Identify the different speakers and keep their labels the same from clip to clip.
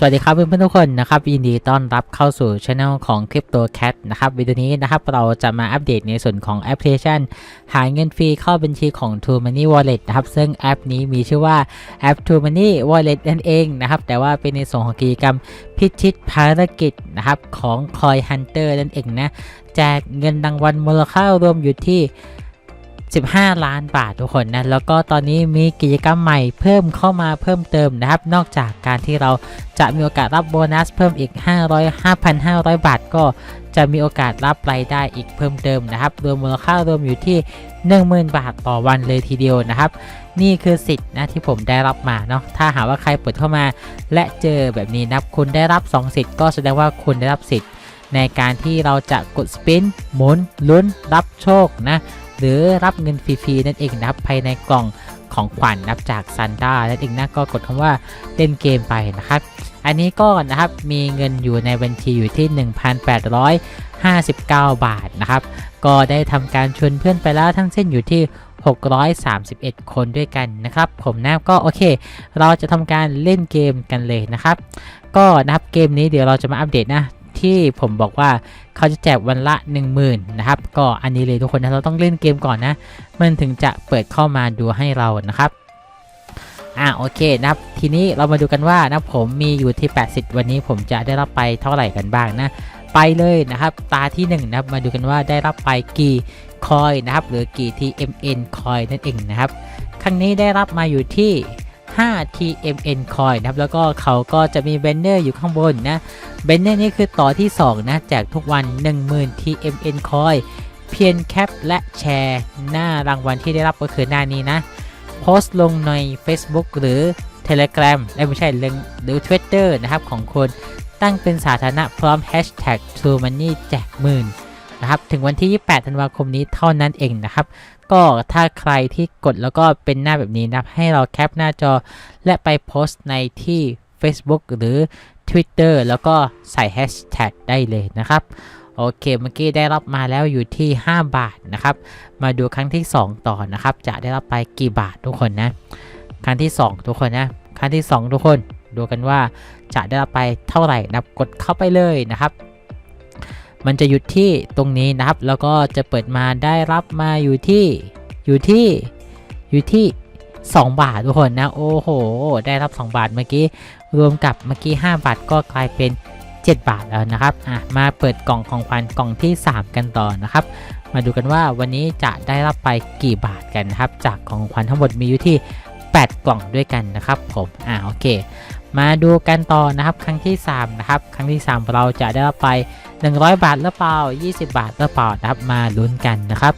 Speaker 1: สวัสดีครับเพื่อนๆทุกคนนะครับยินดีต้อนรับเข้าสู่ช anel ของ Crypto Cat นะครับวิดีโอนี้นะครับเราจะมาอัปเดตในส่วนของแอปพลิเคชัน หาเงินฟรีเข้าบัญชีของ True Money Wallet นะครับซึ่งแอปนี้มีชื่อว่าแอป True Money Wallet นั่นเองนะครับแต่ว่าเป็นในส่วนของกิจกรรมพิชิตภารกิจนะครับของ Coin Hunter นั่นเองนะแจกเงินรางวัลมูลค่ารวมอยู่ที่ 15 ล้านบาททุกคนนะ แล้วก็ตอนนี้มีกิจกรรมใหม่เพิ่มเข้ามาเพิ่มเติมนะครับ นอกจากการที่เราจะมีโอกาสรับโบนัสเพิ่มอีก 500 5,500 บาท ก็จะมีโอกาสรับรายได้อีกเพิ่มเติมนะครับ รวมมูลค่ารวมอยู่ที่ 10,000 บาทต่อวันเลยทีเดียวนะครับ นี่คือสิทธิ์นะที่ผมได้รับมาเนาะ ถ้าหากว่าใครเปิดเข้ามา และเจอแบบนี้นะครับคุณได้รับ 2 สิทธิ์ก็แสดงว่าคุณได้รับสิทธิ์ในการที่เราจะกดสปินหมุนลุ้นรับโชคนะ หรือรับเงินฟรีๆนั่นเองนะครับภายในกล่องของขวัญนับจากซันด้านั่นเองนะก็กดคำว่าเล่นเกมไปนะครับ อันนี้ก็นะครับมีเงินอยู่ในบัญชีอยู่ที่ 1,859 บาทนะครับ ก็ได้ทำการชวนเพื่อนไปแล้วทั้งเส้นอยู่ที่ 631 คนด้วยกันนะครับ ผมนะก็โอเค เราจะทำการเล่นเกมกันเลยนะครับ ก็นะครับเกมนี้เดี๋ยวเราจะมาอัปเดตนะ ที่ผมบอกว่าเขาจะแจกวันละ 10,000นะครับ ก็อันนี้เลยทุกคนนะเราต้องเล่นเกมก่อนนะ มันถึงจะเปิดเข้ามาดูให้เรานะครับอ่าโอเคนะครับทีนี้เรามาดูกันว่านะผมมีอยู่ที่ 80 วันนี้ผมจะได้รับไปเท่าไหร่กันบ้างนะ ไปเลยนะครับ ตาที่ 1 นะครับ มาดูกันว่าได้รับไปกี่คอยนะครับ หรือกี่ TMN คอยนั่นเองนะครับ ครั้งนี้ได้รับมาอยู่ที่ 5 TMN coin นะครับแล้วก็เขาก็จะมีแบนเนอร์อยู่ข้างบนนะแบนเนอร์นี้คือต่อที่ 2 นะแจกทุกวัน 10,000 TMN coin เพียงแคปและแชร์หน้ารางวัลที่ได้รับก็คือหน้านี้นะโพสต์ลงใน Facebook หรือ Telegram เอ้ยไม่ใช่หรือ Twitter นะครับของคนตั้งเป็นสาธารณะพร้อม Hashtag True Money แจกหมื่นนะครับถึงวันที่ 28 ธันวาคมนี้เท่านั้นเองนะครับ ก็ถ้าใครที่กดแล้วก็เป็นหน้าแบบนี้นะให้เราแคปหน้าจอ และไปโพสต์ในที่ Facebook หรือ Twitter แล้วก็ใส่ Hashtag ได้เลยนะครับ โอเคเมื่อกี้ได้รับมาแล้วอยู่ที่ 5 บาทนะครับ มาดูครั้งที่ 2 ต่อนะครับ จะได้รับไปกี่บาททุกคนนะ ครั้งที่ 2 ทุกคนนะ ครั้งที่ 2 ทุกคน ดูกันว่าจะได้รับไปเท่าไหร่นะครับกดเข้าไปเลยนะครับ มันจะหยุดที่ตรงนี้นะครับ แล้วก็จะเปิดมาได้รับมาอยู่ที่อยู่ที่อยู่ที่ 2 บาททุกคนนะโอ้โห ได้รับ 2 บาทเมื่อกี้รวมกับเมื่อกี้ 5 บาทก็กลายเป็น 7 บาทแล้วนะครับอะมาเปิดกล่องของขวัญกล่องที่ 3 กันต่อนะครับ มาดูกันว่าวันนี้จะได้รับไปกี่บาทกันนะครับ จากของขวัญทั้งหมดมีอยู่ที่ 8 กล่องด้วยกันนะครับผมอ่าโอเค มาดูกันต่อนะครับครั้งที่ 3 นะครับ ครั้งที่ 3 เราจะได้รับไป 100 บาทหรือเปล่า 20 บาทหรือเปล่านะครับมาลุ้นกันนะครับ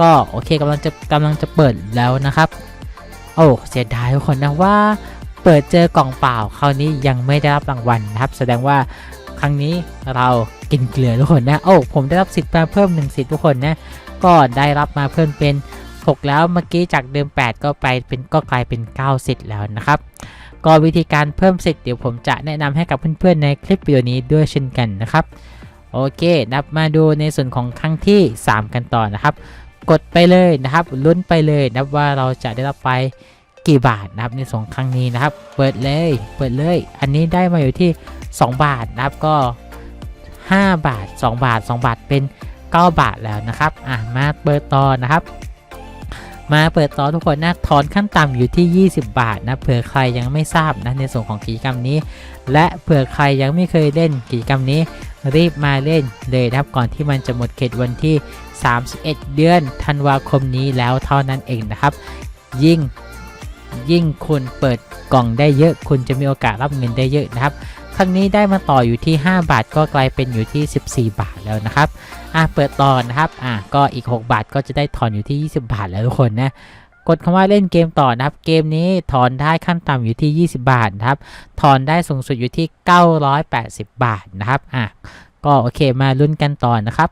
Speaker 1: ก็โอเคกำลังจะกำลังจะเปิดแล้วนะครับ โอ้เสียดายทุกคนนะว่า เปิดเจอกล่องเปล่าคราวนี้ยังไม่ได้รับรางวัลนะครับ แสดงว่าครั้งนี้เรากินเกลือทุกคนนะโอ้ผมได้รับสิทธิ์มาเพิ่ม1สิทธิ์ทุกคนนะก็ได้รับมาเพิ่มเป็น 6 แล้วเมื่อกี้จากเดิม 8 ก็ไปเป็นก็กลายเป็น9สิทธิ์แล้วนะครับก็วิธีการเพิ่มสิทธิ์เดี๋ยวผมจะแนะนำให้กับเพื่อนๆในคลิปวิดีโอนี้ด้วยเช่นกันนะครับ โอเคนับมาดูในส่วนของครั้งที่ 3 กันต่อนะครับ กดไปเลยนะครับ ลุ้นไปเลยนับว่าเราจะได้รับไปกี่บาทนะครับในสองครั้งนี้นะครับ เปิดเลยเปิดเลย อันนี้ได้มาอยู่ที่ 2 บาทนะครับก็ 5 บาท 2 บาท 2 บาทเป็น 9 บาทแล้วนะครับ อะมาเปิดต่อนะครับ มาเปิดต่อทุกคนนะถอนขั้นต่ำอยู่ที่ 20 บาทนะเผื่อใครยังไม่ทราบนะในส่วนของกิจกรรมนี้ และเผื่อใครยังไม่เคยเล่นกิจกรรมนี้ รีบมาเล่นเลยนะครับก่อนที่มันจะหมดเขตวันที่ 31 เดือนธันวาคมนี้แล้วเท่านั้นเองนะครับ ยิ่งยิ่งคุณเปิดกล่องได้เยอะ คุณจะมีโอกาสรับเงินได้เยอะนะครับ รั้งนี้ได้มาต่ออยู่ที่ 5 บาท ก็กลายเป็นอยู่ที่ 14 บาทแล้วนะครับอะเปิดต่อนะครับอะก็อีก 6 บาทก็จะได้ถอนอยู่ที่ 20 บาทแล้วทุกคนนะกดคำว่าเล่นเกมต่อนะครับ เกมนี้ถอนได้ขั้นต่ำอยู่ที่ 20 บาทนะครับ ถอนได้สูงสุดอยู่ที่ 980 บาทนะครับอะก็โอเคมาลุ้นกันต่อนะครับ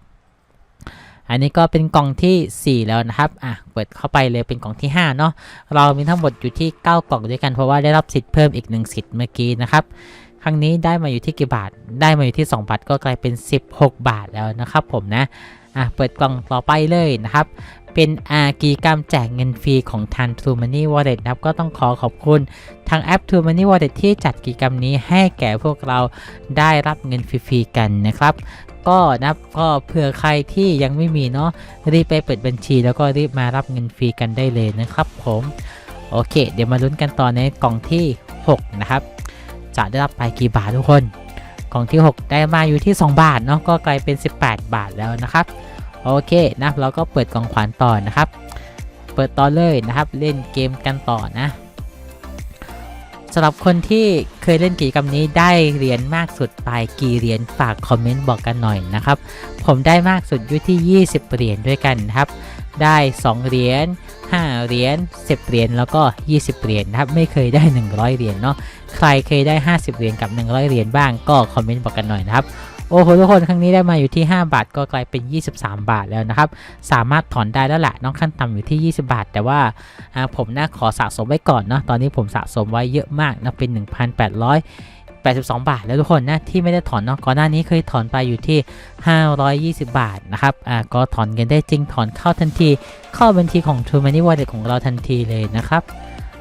Speaker 1: อันนี้ก็เป็นกล่องที่ 4 แล้วนะครับอะเปิดเข้าไปเลยเป็นกล่องที่5เนาะเรามีทั้งหมดอยู่ที่ 9 กล่องด้วยกันเพราะว่าได้รับสิทธิ์เพิ่มอีก 1 สิทธิ์เมื่อกี้นะครับ รั้งนี้ได้มาอยู่ที่กี่บาท ได้มาอยู่ที่ 2 บาท ก็กลายเป็น 16 บาทแล้วนะครับผมนะ อะ เปิดกล่องต่อไปเลยนะครับ เป็นอากีกรรมแจกเงินฟรีของทาง True Money Wallet นะครับ ก็ต้องขอขอบคุณทางแอป True Money Wallet ที่จัดกิจกรรมนี้ให้แก่พวกเราได้รับเงินฟรีๆกันนะครับก็นะก็เผื่อใครที่ยังไม่มีเนาะรีบไปเปิดบัญชี แล้วก็รีบมารับเงินฟรีกันได้เลยนะครับผม โอเค เดี๋ยวมาลุ้นกันต่อในกล่องที่ 6 นะครับ จะได้รับไปกี่บาททุกคนกล่องที่ 6 ได้มาอยู่ที่ 2 บาทเนาะก็กลายเป็น 18 บาทแล้วนะครับโอเคนะเราก็เปิดกล่องขวัญต่อนะครับ เปิดต่อเลยนะครับเล่นเกมกันต่อนะสำหรับคนที่เคยเล่นกิจกรรมนี้ได้เหรียญมากสุดไปกี่เหรียญฝากคอมเมนต์บอกกันหน่อยนะครับ ผมได้มากสุดอยู่ที่ 20 เหรียญด้วยกันนะครับ ได้ 2 เหรียญ5เหรียญ10เหรียญแล้วก็ 20 เหรียญนะครับไม่เคยได้ 100 เหรียญเนาะใครเคยได้ 50 เหรียญกับ 100 เหรียญบ้างก็คอมเมนต์บอกกันหน่อยนะครับโอ้โหทุกคนครั้งนี้ได้มาอยู่ที่ 5 บาทก็กลายเป็น 23 บาทแล้วนะครับ สามารถถอนได้แล้วแหละน้องขั้นต่ำอยู่ที่ 20 บาท แต่ว่าผมน่าขอสะสมไว้ก่อนเนาะตอนนี้ผมสะสมไว้เยอะมากนะเป็น 1,800 82 บาท แล้วทุกคนนะที่ไม่ได้ถอนเนาะก่อนหน้านี้เคยถอนไปอยู่ที่ 520 บาทนะครับอ่าก็ถอนเงินได้จริงถอนเข้าทันที เข้าบัญชีของ True Money Wallet ของเราทันทีเลยนะครับ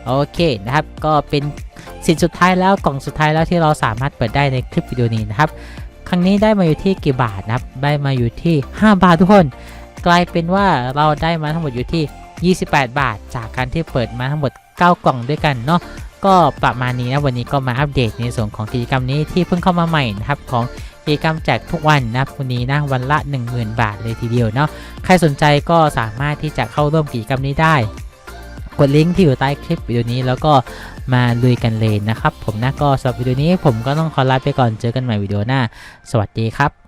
Speaker 1: โอเคนะครับก็เป็นสิทธิ์สุดท้ายแล้วกล่องสุดท้ายแล้วที่เราสามารถเปิดได้ในคลิปวิดีโอนี้นะครับครั้งนี้ได้มาอยู่ที่กี่บาทนะครับได้มาอยู่ที่ 5 บาททุกคน กลายเป็นว่าเราได้มาทั้งหมดอยู่ที่ 28 บาท จากการที่เปิดมาทั้งหมด 9 กล่องด้วยกันเนาะ ก็ประมาณนี้นะวันนี้ก็มาอัปเดตในส่วนของกิจกรรมนี้ที่เพิ่งเข้ามาใหม่นะครับของกิจกรรมแจกทุกวันนะครับวันนี้นะวันละ 10,000 บาทเลยทีเดียวเนาะใครสนใจก็สามารถที่จะเข้าร่วมกิจกรรมนี้ได้ กดลิงก์ที่อยู่ใต้คลิปวิดีโอนี้แล้วก็มาลุยกันเลยนะครับ ผมนะก็สำหรับวิดีโอนี้ผมก็ต้องขอลาไปก่อนเจอกันใหม่วิดีโอหน้า สวัสดีครับ